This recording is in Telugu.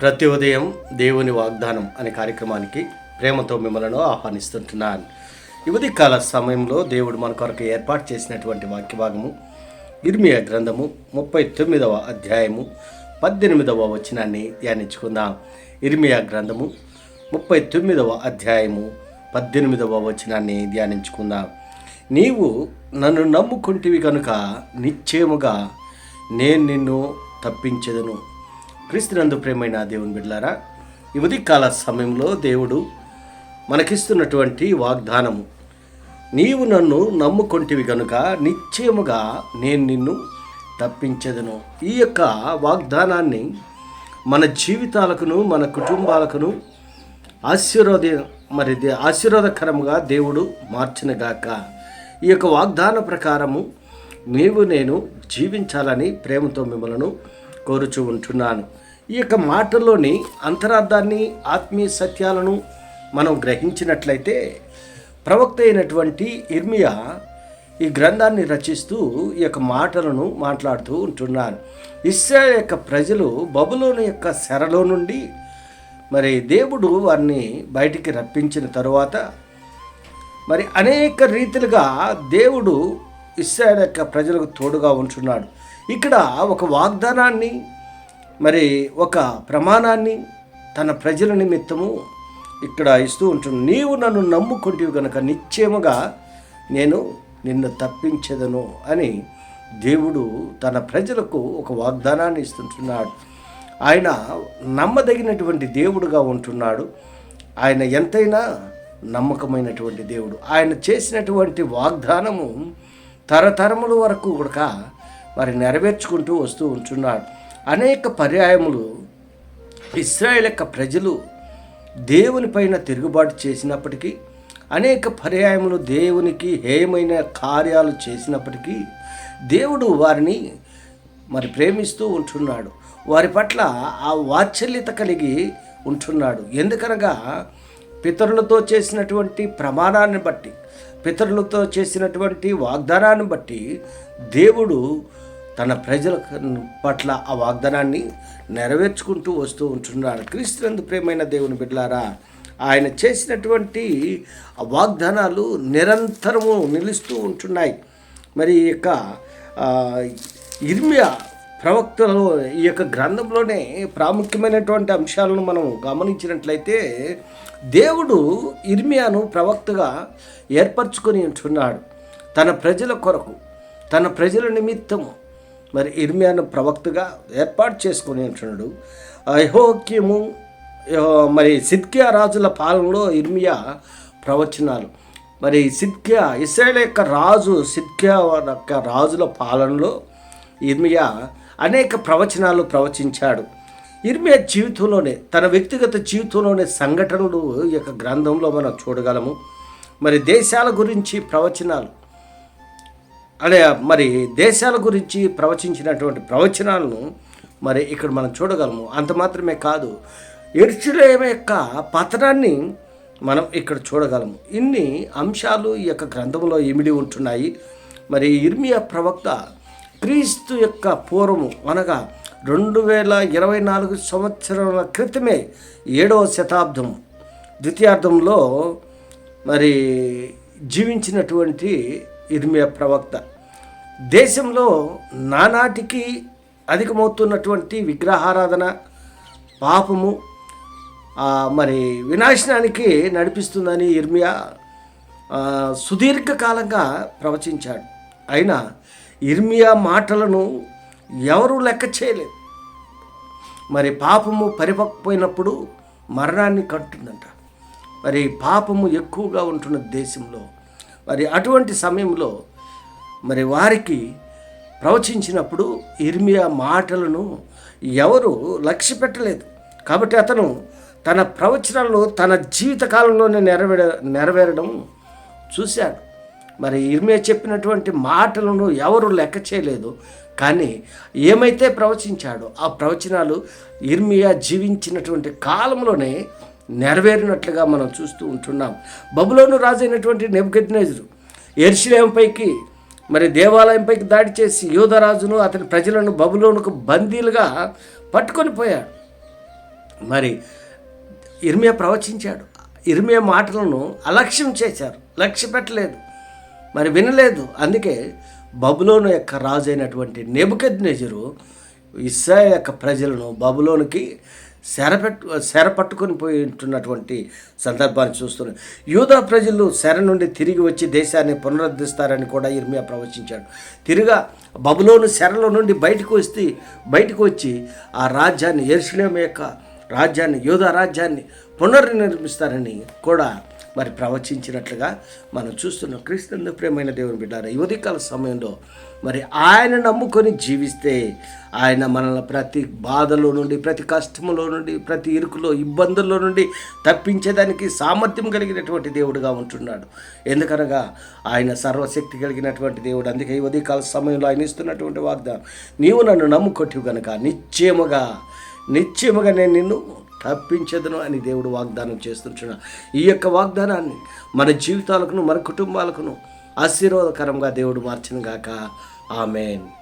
ప్రతి ఉదయం దేవుని వాగ్దానం అనే కార్యక్రమానికి ప్రేమతో మిమ్మలను ఆహ్వానిస్తుంటున్నాను. యువతి కాల సమయంలో దేవుడు మన కొరకు ఏర్పాటు చేసినటువంటి వాక్య భాగము ఇర్మియా గ్రంథము ముప్పై తొమ్మిదవ అధ్యాయము పద్దెనిమిదవ వచనాన్ని ధ్యానించుకుందాం. ఇర్మియా గ్రంథము ముప్పై తొమ్మిదవ అధ్యాయము పద్దెనిమిదవ వచనాన్ని ధ్యానించుకుందాం. నీవు నన్ను నమ్ముకుంటివి కనుక నిశ్చయముగా నేను నిన్ను తప్పించదను. క్రీస్తునందు ప్రేమైన దేవుని బిడ్లారా ఈ కాల సమయంలో దేవుడు మనకిస్తున్నటువంటి వాగ్దానము. నీవు నన్ను నమ్ముకొంటివి కనుక నిశ్చయముగా నేను నిన్ను తప్పించదను. ఈ యొక్క వాగ్దానాన్ని మన జీవితాలకును మన కుటుంబాలకును ఆశీర్వాద మరి ఆశీర్వాదకరముగా దేవుడు మార్చినగాక ఈ యొక్క వాగ్దాన ప్రకారము నీవు నేను జీవించాలని ప్రేమతో మిమ్మలను కోరుచూ ఉంటున్నాను. ఈ యొక్క మాటల్లోని అంతరార్థాన్ని ఆత్మీయ సత్యాలను మనం గ్రహించినట్లయితే ప్రవక్త అయినటువంటి ఇర్మియా ఈ గ్రంథాన్ని రచిస్తూ ఈ యొక్క మాటలను మాట్లాడుతూ ఉంటున్నాను ఇస్రాయల్ యొక్క ప్రజలు బబులోని యొక్క శరలో నుండి మరి దేవుడు వారిని బయటికి రప్పించిన తరువాత మరి అనేక రీతిలుగా దేవుడు ఇస్రాయల్ యొక్క ప్రజలకు తోడుగా ఉంటున్నాడు. ఇక్కడ ఒక వాగ్దానాన్ని మరి ఒక ప్రమాణాన్ని తన ప్రజల నిమిత్తము ఇక్కడ ఇస్తూ ఉంటుంది నీవు నన్ను నమ్ముకుంటేవి కనుక నిశ్చయముగా నేను నిన్ను తప్పించదను అని దేవుడు తన ప్రజలకు ఒక వాగ్దానాన్ని ఇస్తుంటున్నాడు. ఆయన నమ్మదగినటువంటి దేవుడుగా ఉంటున్నాడు. ఆయన ఎంతైనా నమ్మకమైనటువంటి దేవుడు. ఆయన చేసినటువంటి వాగ్దానము తరతరముల వరకు కూడా మరి నెరవేర్చుకుంటూ వస్తూ ఉంటున్నాడు. అనేక పర్యాయములు ఇస్రాయేల్ యొక్క ప్రజలు దేవునిపైన తిరుగుబాటు చేసినప్పటికీ అనేక పర్యాయములు దేవునికి హేయమైన కార్యాలు చేసినప్పటికీ దేవుడు వారిని మరి ప్రేమిస్తూ ఉంటున్నాడు. వారి పట్ల ఆ వాత్సల్యత కలిగి ఉంటున్నాడు. ఎందుకనగా పితరులతో చేసినటువంటి ప్రమాణాన్ని బట్టి పితరులతో చేసినటువంటి వాగ్దానాన్ని బట్టి దేవుడు తన ప్రజల పట్ల ఆ వాగ్దానాన్ని నెరవేర్చుకుంటూ వస్తూ ఉంటున్నాడు. క్రీస్తునందు ప్రేమైన దేవుని బిడ్డలారా ఆయన చేసినటువంటి వాగ్దానాలు నిరంతరము నిలుస్తూ ఉంటున్నాయి. మరి ఈ యొక్క ఇర్మియా ప్రవక్తలో ఈ యొక్క గ్రంథంలోనే ప్రాముఖ్యమైనటువంటి అంశాలను మనం గమనించినట్లయితే దేవుడు ఇర్మియాను ప్రవక్తగా ఏర్పరచుకొని ఉంటున్నాడు. తన ప్రజల కొరకు తన ప్రజల నిమిత్తము మరి ఇర్మియాను ప్రవక్తగా ఏర్పాటు చేసుకొని ఉంటున్నాడు యహోక్యము మరి సిద్కియా రాజుల పాలనలో ఇర్మియా ప్రవచనాలు. మరి సిద్కియా ఇస్రాయేల్ యొక్క రాజు సిద్కియా యొక్క రాజుల పాలనలో ఇర్మియా అనేక ప్రవచనాలు ప్రవచించాడు. ఇర్మియా జీవితంలోనే తన వ్యక్తిగత జీవితంలోనే సంఘటనలు ఈ యొక్క గ్రంథంలో మనం చూడగలము. మరి దేశాల గురించి ప్రవచనాలు అదే మరి దేశాల గురించి ప్రవచించినటువంటి ప్రవచనాలను మరి ఇక్కడ మనం చూడగలము. అంత మాత్రమే కాదు ఎరుచులేమ యొక్క పతనాన్ని మనం ఇక్కడ చూడగలము. ఇన్ని అంశాలు ఈ యొక్క గ్రంథంలో ఇమిడి ఉంటున్నాయి. మరి ఇర్మియా ప్రవక్త క్రీస్తు యొక్క పూర్వము అనగా రెండు వేల ఇరవై నాలుగు సంవత్సరాల క్రితమే ఏడవ శతాబ్దం ద్వితీయార్థంలో మరి జీవించినటువంటి ఇర్మియా ప్రవక్త. దేశంలో నానాటికి అధికమవుతున్నటువంటి విగ్రహారాధన పాపము మరి వినాశనానికి నడిపిస్తుందని ఇర్మియా సుదీర్ఘకాలంగా ప్రవచించాడు. అయినా ఇర్మియా మాటలను ఎవరూ లెక్క చేయలేదు. మరి పాపము పరిపక్కపోయినప్పుడు మరణాన్ని కట్టుందంట మరి పాపము ఎక్కువగా ఉంటున్న దేశంలో మరి అటువంటి సమయంలో మరి వారికి ప్రవచించినప్పుడు ఇర్మియా మాటలను ఎవరు లక్ష్య పెట్టలేదు. కాబట్టి అతను తన ప్రవచనాలను తన జీవితకాలంలోనే నెరవేర నెరవేరడం చూశాడు. మరి ఇర్మియా చెప్పినటువంటి మాటలను ఎవరు లెక్క చేయలేదు. కానీ ఏమైతే ప్రవచించాడో ఆ ప్రవచనాలు ఇర్మియా జీవించినటువంటి కాలంలోనే నెరవేరినట్లుగా మనం చూస్తూ ఉంటున్నాం. బబులోను రాజైనటువంటి అయినటువంటి నెబుకెద్నేజరు ఎర్షిలేంపైకి మరి దేవాలయంపైకి దాడి చేసి యోధరాజును అతని ప్రజలను బబులోనుకు బందీలుగా పట్టుకొని పోయాడు. మరి ఇర్మియా ప్రవచించాడు. ఇర్మియా మాటలను అలక్ష్యం చేశారు. లక్ష్య పెట్టలేదు. మరి వినలేదు. అందుకే బబులోను యొక్క రాజు అయినటువంటి నెబుకెద్నెజరు ఇస్రాయల్ యొక్క ప్రజలను బబులోనికి శరపెట్టు శర పట్టుకొని పోయి ఉంటున్నటువంటి సందర్భాన్ని చూస్తున్నాం. యూదా ప్రజలు శర నుండి తిరిగి వచ్చి దేశాన్ని పునరుద్ధరిస్తారని కూడా ఇర్మియా ప్రవచించాడు. తిరిగా బబులోను శరలో నుండి బయటకు వస్తే బయటకు వచ్చి ఆ రాజ్యాన్ని ఎరుసలేం యొక్క రాజ్యాన్ని యూదా రాజ్యాన్ని పునర్నిర్మిస్తారని కూడా మరి ప్రవచించినట్లుగా మనం చూస్తున్నాం క్రీస్తు ప్రేమైన దేవుని బిడ్డారా యువతికాల సమయంలో మరి ఆయన నమ్ముకొని జీవిస్తే ఆయన మనల్ని ప్రతి బాధలో నుండి ప్రతి కష్టములో నుండి ప్రతి ఇరుకులో ఇబ్బందుల్లో నుండి తప్పించేదానికి సామర్థ్యం కలిగినటువంటి దేవుడుగా ఉంటున్నాడు. ఎందుకనగా ఆయన సర్వశక్తి కలిగినటువంటి దేవుడు. అందుకే ఈ ఉదయకాల సమయంలో ఆయన ఇస్తున్నటువంటి వాగ్దానం నీవు నన్ను నమ్ముకొట్టివు గనక నిశ్చయముగా నిశ్చయముగా నేను నిన్ను తప్పించదును అని దేవుడు వాగ్దానం చేస్తున్నాడు ఈ యొక్క వాగ్దానాన్ని మన జీవితాలకును మన కుటుంబాలకును ఆశీర్వాదకరంగా దేవుడు మార్చిన గాక. ఆమెన్.